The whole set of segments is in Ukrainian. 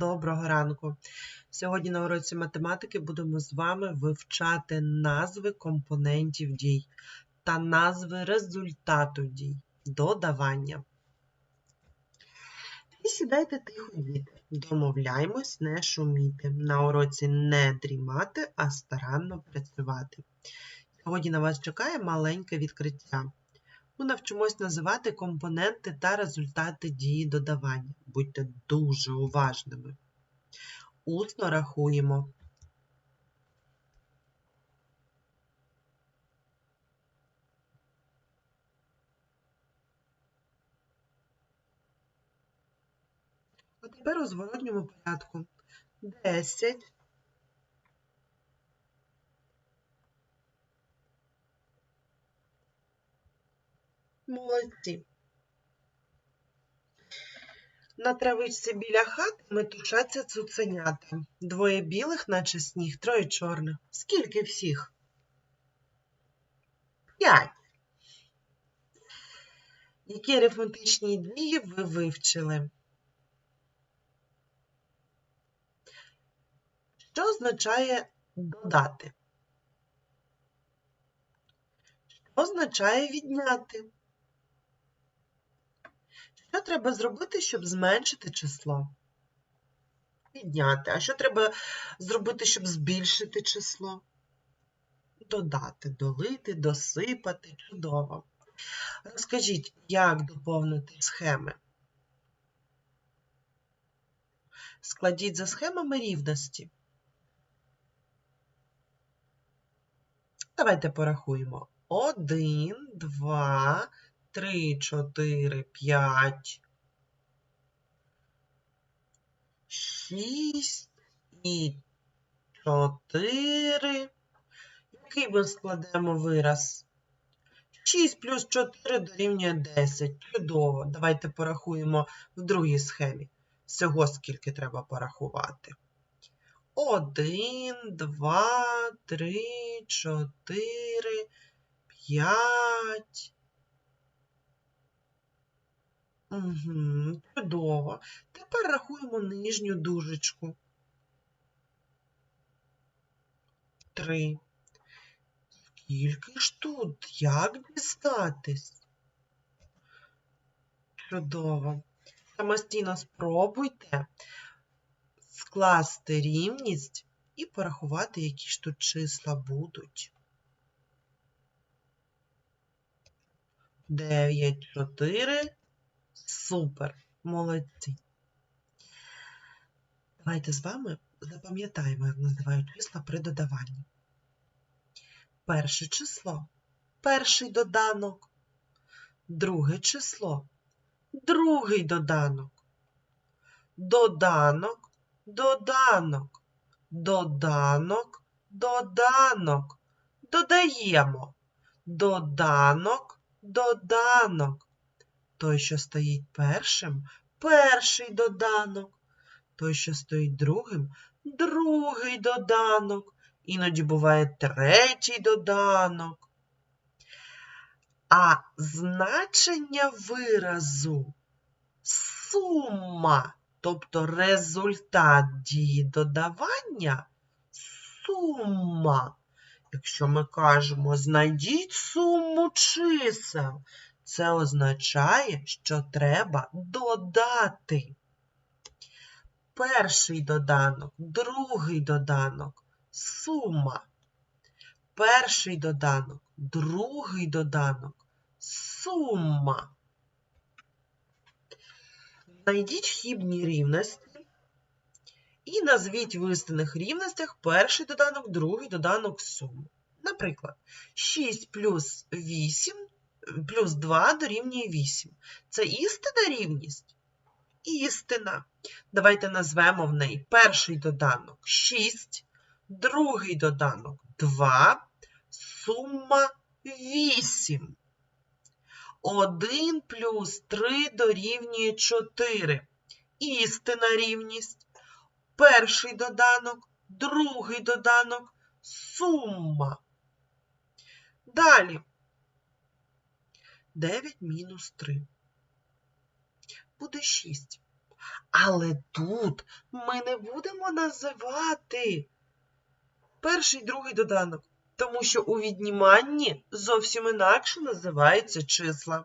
Доброго ранку! Сьогодні на уроці математики будемо з вами вивчати назви компонентів дій та назви результату дій додавання. І сідайте тихо діти. Домовляємось не шуміти. На уроці не дрімати, а старанно працювати. Сьогодні на вас чекає маленьке відкриття. Ми навчимось називати компоненти та результати дії додавання. Будьте дуже уважними. Усно рахуємо. А тепер у зворотньому порядку. 10 Молодці. На травичці біля хати метушаться цуценята. Двоє білих, наче сніг, троє чорних. Скільки всіх? П'ять. Які арифметичні дії ви вивчили? Що означає додати? Що означає відняти? Що треба зробити, щоб зменшити число? Підняти. А що треба зробити, щоб збільшити число? Додати, долити, досипати. Чудово. Розкажіть, як доповнити схеми? Складіть за схемами рівності. Давайте порахуємо. Один, два, три, чотири, п'ять, шість і чотири. Який ми складемо вираз? 6 плюс 4 дорівнює 10. Чудово. Давайте порахуємо в другій схемі. Всього скільки треба порахувати. 1, 2, 3, 4, 5. Угу, чудово. Тепер рахуємо нижню дужечку. Три. Скільки ж тут? Як дістатись? Чудово. Самостійно спробуйте скласти рівність і порахувати, які ж тут числа будуть. 9, 4. Супер, молодці. Давайте з вами запам'ятаємо, як називають числа при додаванні. Перше число перший доданок, друге число другий доданок, доданок, доданок, доданок, доданок. Додаємо доданок, доданок. Той, що стоїть першим, перший доданок. Той, що стоїть другим, другий доданок. Іноді буває третій доданок. А значення виразу сума, тобто результат дії додавання сума. Якщо ми кажемо, знайдіть суму чисел, це означає, що треба додати. Перший доданок, другий доданок, сума. Перший доданок, другий доданок, сума. Знайдіть хібні рівності і назвіть в істинних рівностях перший доданок, другий доданок суми. Наприклад, 6 плюс 8 плюс 2 дорівнює 8. Це істинна рівність? Істина. Давайте назвемо в неї перший доданок 6, другий доданок 2, сума 8. 1 плюс 3 дорівнює 4. Істина рівність. Перший доданок, другий доданок, сума. Далі 9 мінус 3. Буде 6. Але тут ми не будемо називати перший другий доданок, тому що у відніманні зовсім інакше називаються числа.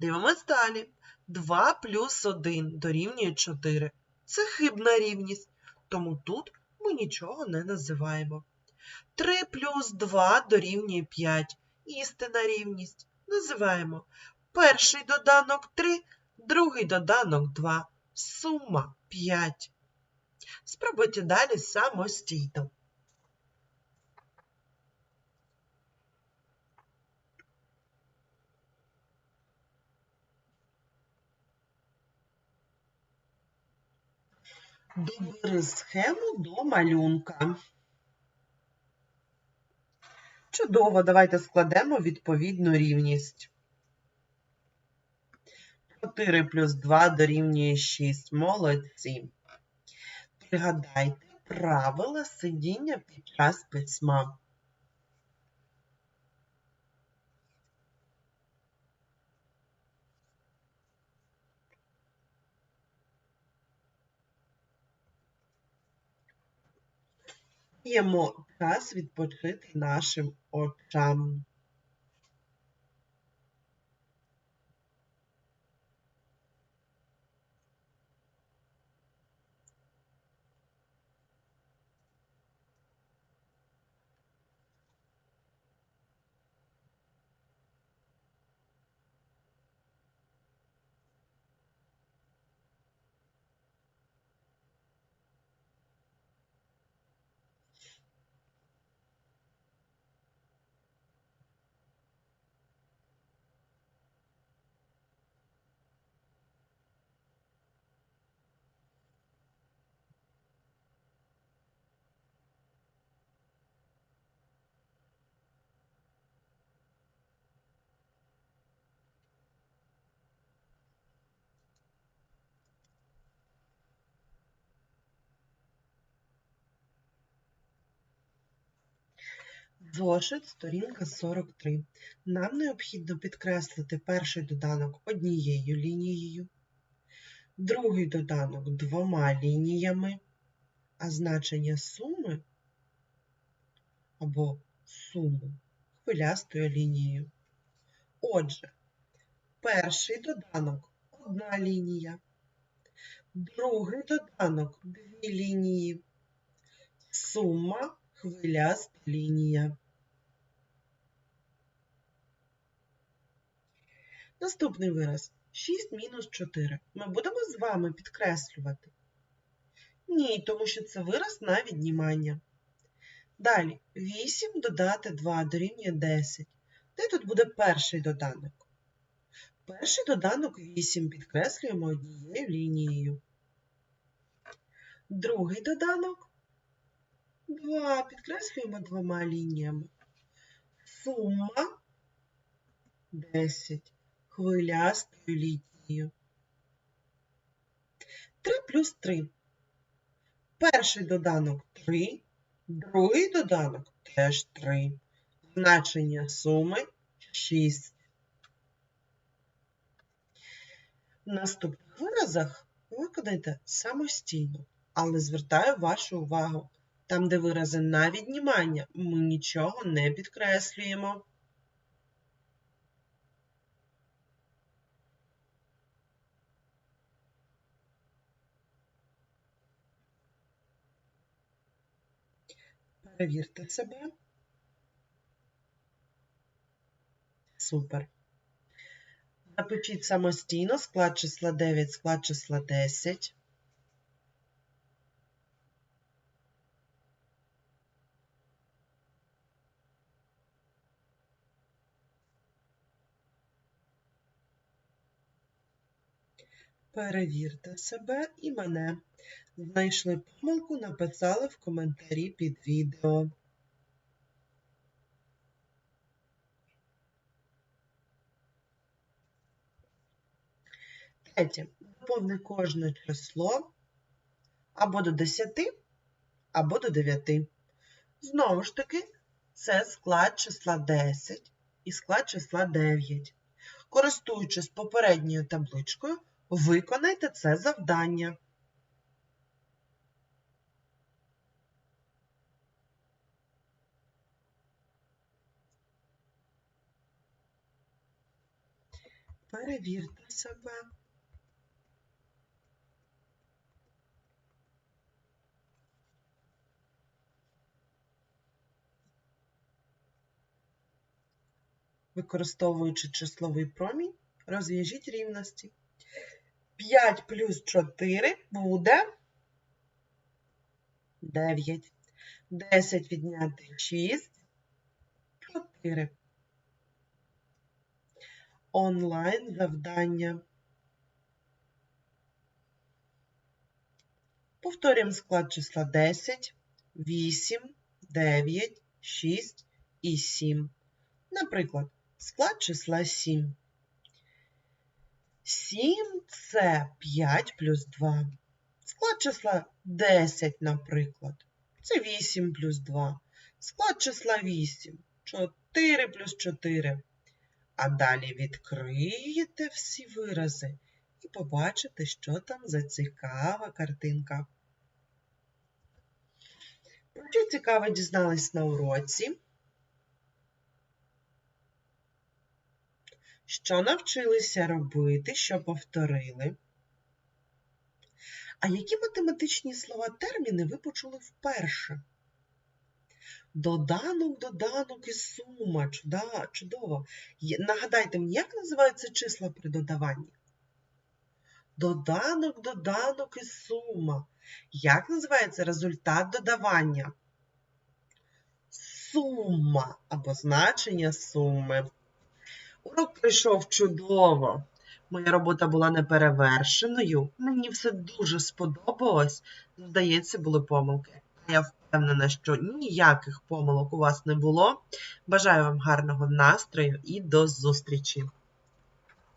Дивимось далі. 2 плюс 1 дорівнює 4. Це хибна рівність, тому тут ми нічого не називаємо. 3 плюс 2 дорівнює 5. Істинна рівність. Називаємо перший доданок 3, другий доданок 2. Сума 5. Спробуйте далі самостійно. Добери схему до малюнка. Чудово, давайте складемо відповідну рівність. 4 плюс 2 дорівнює 6. Молодці. Пригадайте правила сидіння під час письма. Даємо час відпочити нашим or tram Зошит, сторінка 43. Нам необхідно підкреслити перший доданок однією лінією, другий доданок двома лініями, а значення суми або суму хвилястою лінією. Отже, перший доданок одна лінія, другий доданок дві лінії, сума хвиляста лінія. Наступний вираз 6 мінус 4. Ми будемо з вами підкреслювати? Ні, тому що це вираз на віднімання. Далі 8 додати 2 дорівнює 10. Де тут буде перший доданок? Перший доданок 8 підкреслюємо однією лінією. Другий доданок 2 підкреслюємо двома лініями. Сума 10 хвилястою лінією. 3 плюс 3. Перший доданок 3, другий доданок теж 3. Значення суми 6. В наступних виразах виконайте самостійно, але звертаю вашу увагу. Там, де вирази на віднімання, ми нічого не підкреслюємо. Перевірте себе. Супер. Запишіть самостійно склад числа 9, склад числа 10. Перевірте себе і мене. Знайшли помилку, написали в коментарі під відео. Третє. Доповни кожне число або до 10, або до 9. Знову ж таки, це склад числа 10 і склад числа 9. Користуючись попередньою табличкою, Виконайте це завдання. Перевірте себе. Використовуючи числовий промінь, розв'яжіть рівності. 5 плюс 4 буде 9. 10 відняти 6 4. Онлайн завдання. Повторюємо склад числа 10, 8, 9, 6 і 7. Наприклад, склад числа 7. 7 це 5 плюс 2. Склад числа 10, наприклад. Це 8 плюс 2. Склад числа 8. 4 плюс 4. А далі відкриєте всі вирази і побачите, що там за цікава картинка. Про що цікаве дізнались на уроці? Що навчилися робити, що повторили? А які математичні слова терміни ви почули вперше? Доданок, доданок і сума. Чуда, чудово. Нагадайте мені, як називаються числа при додаванні? Доданок, доданок і сума. Як називається результат додавання? Сума або значення суми. Урок пройшов чудово. Моя робота була неперевершеною. Мені все дуже сподобалось. Здається, були помилки. Я впевнена, що ніяких помилок у вас не було. Бажаю вам гарного настрою і до зустрічі!